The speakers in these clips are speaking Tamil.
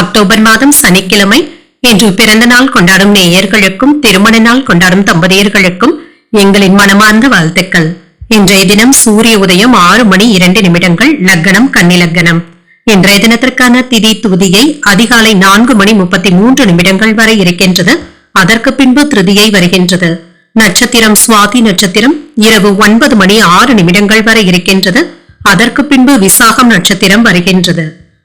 அக்டோபர் மாதம் சனிக்கிழமை இன்று பிறந்த நாள் கொண்டாடும் நேயர்களுக்கும் திருமண நாள் கொண்டாடும் தம்பதியர்களுக்கும் எங்களின் மனமார்ந்த வாழ்த்துக்கள். இன்றைய தினம் சூரிய உதயம் ஆறு மணி இரண்டு நிமிடங்கள் லக்னம் கன்னிலக்னம் இன்றைய தினத்திற்கான திதி துதியை அதிகாலை நான்கு மணி முப்பத்தி மூன்று நிமிடங்கள் வரை இருக்கின்றது. அதற்கு பின்பு திருதியை வருகின்றது. நட்சத்திரம் சுவாதி நட்சத்திரம் இரவு ஒன்பது மணி ஆறு நிமிடங்கள் வரை இருக்கின்றது. அதற்கு பின்பு விசாகம் நட்சத்திரம் வருகின்றது.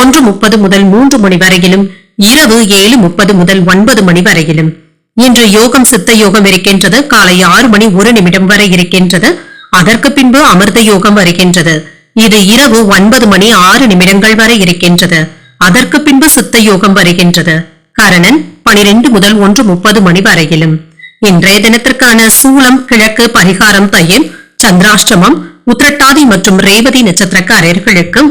ஒன்று முப்பது முதல் மூன்று மணி வரையிலும் இரவு ஏழு முப்பது முதல் ஒன்பது மணி வரையிலும். இன்று யோகம் சித்த யோகம் இருக்கின்றது காலை ஆறு மணி ஒரு நிமிடம் வரை இருக்கின்றது அதற்கு பின்பு அமிர்த யோகம் வருகின்றது. இது இரவு ஒன்பது மணி ஆறு நிமிடங்கள் வரை இருக்கின்றது அதற்கு பின்பு சித்த யோகம் வருகின்றது. கரணன் பனிரெண்டு முதல் ஒன்று முப்பது மணி வரையிலும். இன்றைய தினத்திற்கான சூலம் கிழக்கு பரிகாரம் தையல் சந்திராஷ்டமம் உத்திரட்டாதி மற்றும் ரேவதி நட்சத்திரக்காரர்களுக்கும்